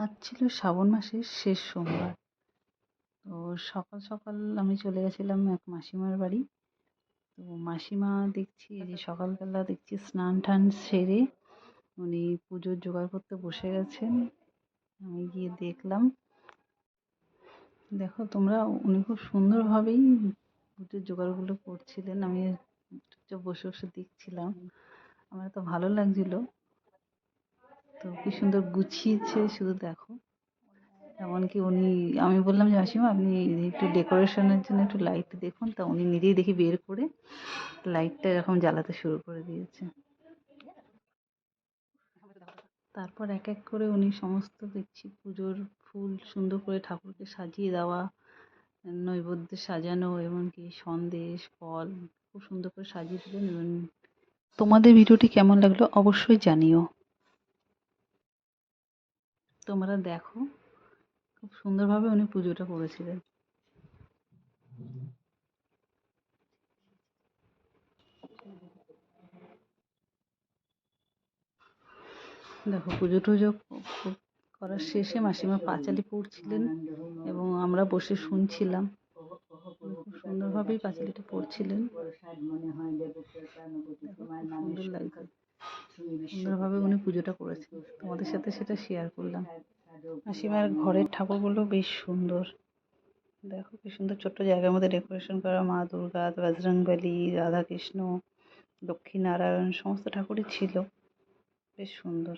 আজ ছিল শ্রাবণ মাসের শেষ সোমবার। তো সকাল সকাল আমি চলে গেছিলাম এক মাসিমার বাড়ি। তো মাসিমা দেখছি, এই যে সকালবেলা দেখছি স্নান টান সেরে উনি পুজোর জোগাড় করতে বসে গেছেন। আমি গিয়ে দেখলাম, দেখো তোমরা, উনি খুব সুন্দরভাবেই পুজোর জোগাড়গুলো করছিলেন। আমি চুপচাপ বসে বসে দেখছিলাম। আমার তো ভালো লাগছিল। তো কি সুন্দর গুছিয়েছে, শুধু দেখো। এমনকি উনি, আমি বললাম যে মাসিমা আপনি একটু ডেকোরেশনের জন্য একটু লাইট দেখুন। তা উনি নিজেই দেখি বের করে লাইটটা এরকম জ্বালাতে শুরু করে দিয়েছে। তারপর এক এক করে উনি সমস্ত দেখছি পুজোর ফুল সুন্দর করে ঠাকুরকে সাজিয়ে দেওয়া, নৈবেদ্য সাজানো, এমনকি সন্দেশ, ফল খুব সুন্দর করে সাজিয়ে দিলেন এবং তোমাদের ভিডিওটি কেমন লাগল অবশ্যই জানিও। তোমরা দেখো। খুব সুন্দরভাবে উনি পুজোটা করেছিলেন। দেখো, পুজো টুজো করার শেষে মাসিমা পাঁচালি পড়ছিলেন এবং আমরা বসে শুনছিলাম। খুব সুন্দরভাবেই পাঁচালিটা পড়ছিলেন। সুন্দর লাগছে। সুন্দরভাবে উনি পুজোটা করেছেন। তোমাদের সাথে সেটা শেয়ার করলাম। মাসিমার ঘরের ঠাকুরগুলো বেশ সুন্দর। দেখো কি সুন্দর ছোট্ট জায়গার মধ্যে ডেকোরেশন করা, মা দুর্গা, বজরংবলী, রাধাকৃষ্ণ লক্ষ্মীনারায়ণ সমস্ত ঠাকুরই ছিল। বেশ সুন্দর।